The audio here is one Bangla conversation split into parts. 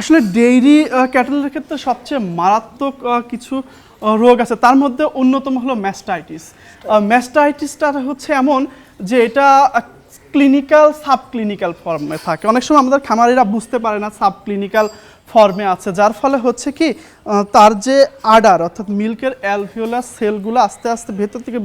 আসলে ডেইরি ক্যাটেলের ক্ষেত্রে সবচেয়ে মারাত্মক কিছু রোগ আছে। তার মধ্যে অন্যতম হলো ম্যাস্টাইটিস ম্যাস্টাইটিসটা হচ্ছে এমন যে এটা ক্লিনিক্যাল সাব ক্লিনিক্যাল ফর্মে থাকে। অনেক সময় আমাদের খামারিরা বুঝতে পারে না সাব ক্লিনিক্যাল ফর্মে আছে। যার ফলে হচ্ছে কি তার যে আডার, অর্থাৎ মিল্কের অ্যালভিওলার সেলগুলো আস্তে আস্তে ভেতর থেকে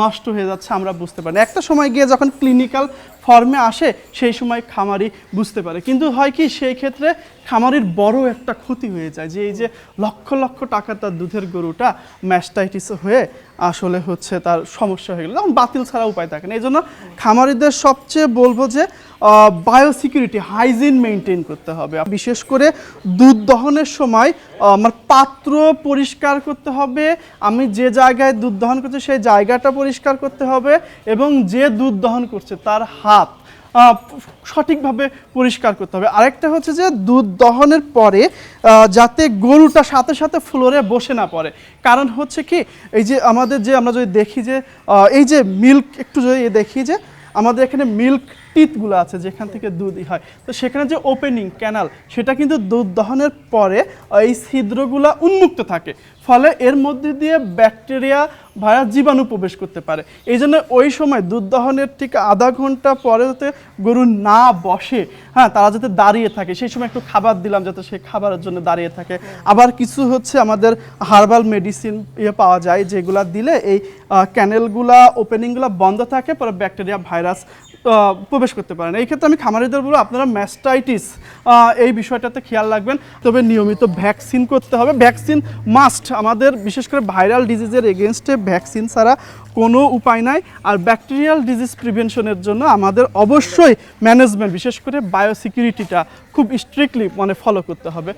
নষ্ট হয়ে যাচ্ছে, আমরা বুঝতে পারি। একটা সময় গিয়ে যখন ক্লিনিক্যাল ফর্মে আসে, সেই সময় খামারি বুঝতে পারে। কিন্তু হয় কি, সেই ক্ষেত্রে খামারির বড় একটা ক্ষতি হয়ে যায় যে, এই যে লক্ষ লক্ষ টাকা তার দুধের গরুটা ম্যাস্টাইটিস হয়ে আসলে হচ্ছে তার সমস্যা হয়ে গেল। তখন বাতিল ছাড়া উপায় থাকে না। এই জন্য খামারিদের সবচেয়ে বলব যে বায়োসিকিউরিটি হাইজিন মেনটেন করতে হবে। বিশেষ করে দুধ দহনের সময় আমার পাত্র পরিষ্কার করতে হবে, আমি যে জায়গায় দুধ দহন করছি সেই জায়গাটা পরিষ্কার করতে হবে এবং যে দুধ দহন করছে তার হাত সঠিকভাবে পরিষ্কার করতে হবে। আরেকটা হচ্ছে যে দুধ দহনের পরে যাতে গরুটা সাথে সাথে ফ্লোরে বসে না পড়ে। কারণ হচ্ছে কি, এই যে আমাদের যে আমরা যদি দেখি যে এই যে মিল্ক একটু যদি দেখি যে আমাদের এখানে মিল্ক টিথগুলো আছে, যেখান থেকে দুধই হয়। তো সেখানে যে ওপেনিং ক্যানাল সেটা কিন্তু দুধ দহনের পরে এই ছিদ্রগুলো উন্মুক্ত থাকে। ফলে এর মধ্যে দিয়ে ব্যাকটেরিয়া ভাইরাস জীবাণু প্রবেশ করতে পারে। এই জন্য ওই সময় দুধ দহনের ঠিক আধা ঘণ্টা পরে যাতে গরু না বসে হ্যাঁ তারা যাতে দাঁড়িয়ে থাকে। সেই সময় একটু খাবার দিলাম যাতে সে খাবারের জন্য দাঁড়িয়ে থাকে। আবার কিছু হচ্ছে আমাদের হার্বাল মেডিসিন ইয়ে পাওয়া যায় যেগুলা দিলে এই ক্যানেলগুলা ওপেনিংগুলো বন্ধ থাকে, পরে ব্যাকটেরিয়া ভাইরাস প্রবেশ করতে পারেন এই ক্ষেত্রে আমি খামারিদের বলব, আপনারা ম্যাস্টাইটিস এই বিষয়টাতে খেয়াল রাখবেন। তবে নিয়মিত ভ্যাকসিন করতে হবে। ভ্যাকসিন মাস্ট আমাদের বিশেষ করে ভাইরাল ডিজিজের এগেনস্টে ভ্যাকসিন ছাড়া কোনো উপায় নাই। আর ব্যাকটেরিয়াল ডিজিজ প্রিভেনশনের জন্য আমাদের অবশ্যই ম্যানেজমেন্ট বিশেষ করে বায়োসিকিউরিটিটা খুব স্ট্রিক্টলি মানে ফলো করতে হবে।